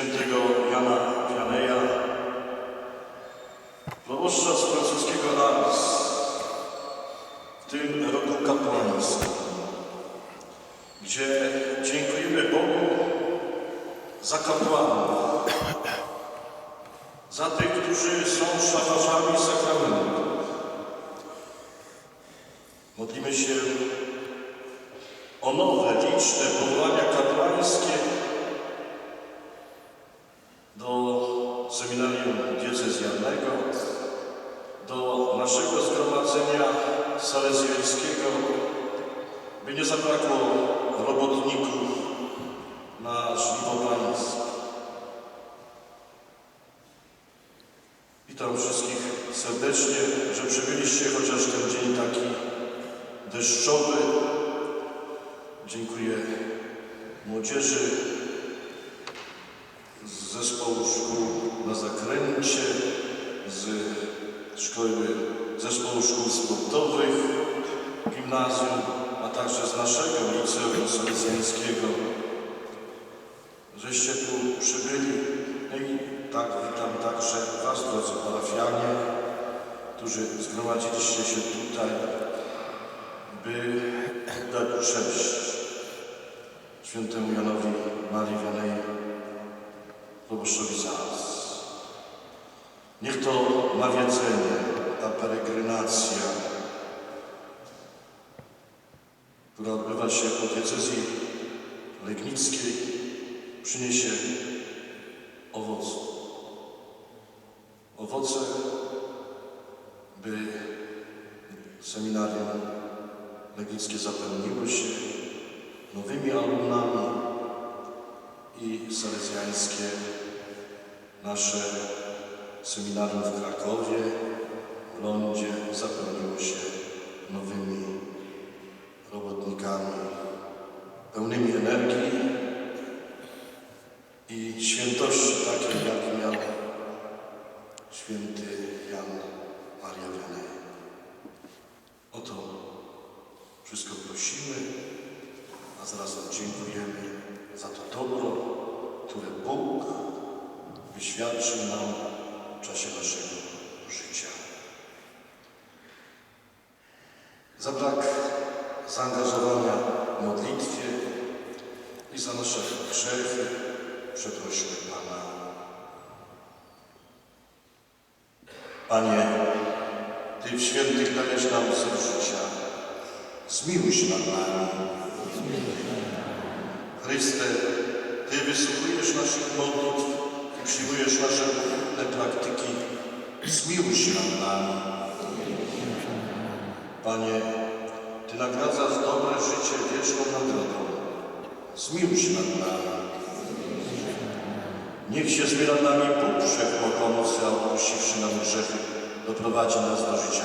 świętego Jana Wianeja, proboszcza z francuskiego Ars, w tym roku kapłańskim, gdzie dziękujemy Bogu za kapłanów, za tych, którzy są szafarzami sakramentu. Modlimy się o nowe, liczne powołania kapłańskie do seminarium diecezjalnego, do naszego zgromadzenia salezjańskiego, by nie zabrakło robotników na żniwo. Witam wszystkich serdecznie, że przybyliście chociaż ten dzień taki deszczowy. Dziękuję młodzieży z zespołu szkół na zakręcie, z szkoły, zespołu szkół sportowych, gimnazjum, a także z naszego liceum salezjańskiego, żeście tu przybyli. No i tak witam także Was, drodzy parafianie, którzy zgromadziliście się tutaj, by dać cześć świętemu Janowi Marii Wianej, proboszczowi Zas. Niech to nawiedzenie, ta peregrinacja, która odbywa się po diecezji legnickiej, przyniesie owoce. Owoce, by seminarium legnickie zapełniło się nowymi alumnami i salezjańskie nasze seminarium w Krakowie, w Lądzie zapełniło się nowymi robotnikami, pełnymi energii i świętości takiej, jak miał święty Jan Maria Wianej. O to wszystko prosimy, a zarazem dziękujemy za to dobro, które Bóg wyświadczył nam w czasie naszego życia. Za brak zaangażowania w modlitwie i za nasze grzechy przeprosimy Pana. Panie, Ty w świętych dajesz nam ser życia. Zmiłuj się nad nami. Chryste, Ty wysłuchujesz naszych modlitw i przyjmujesz nasze pochopne praktyki. Zmiłuj się nad nami. Panie, Ty nagradzasz dobre życie wieczną nagrodą. Zmiłuj się nad nami. Niech się zbiera nami Bóg Wszechmogący, a odpuściwszy nam grzechy, doprowadzi nas do życia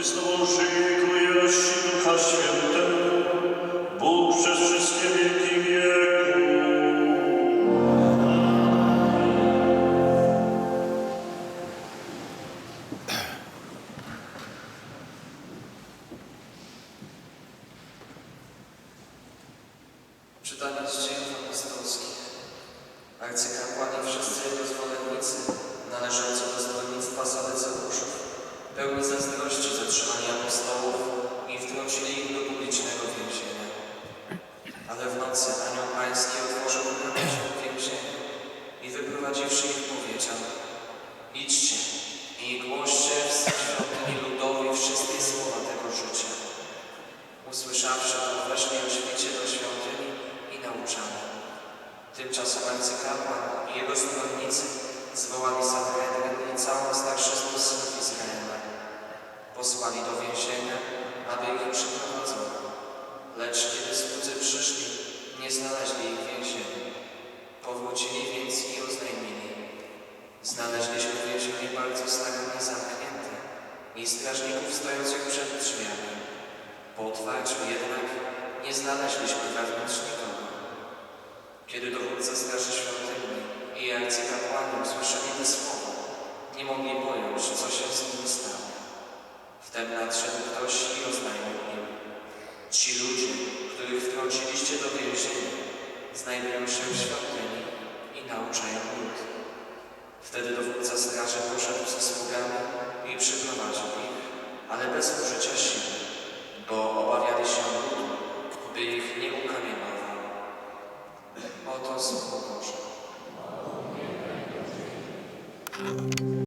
Висловивши Твою душі, Духа Святого, arcykapłani usłyszeli te słowa, nie mogli pojąć, co się z nimi stało. Wtem nadszedł ktoś i oznajmił im. Ci ludzie, których wtrąciliście do więzienia, znajdują się w świątyni i nauczają lud. Wtedy dowódca straży poszedł ze sługami i przyprowadził ich, ale bez użycia siły, bo obawiali się ludu, by ich nie ukamienował. Oto słowo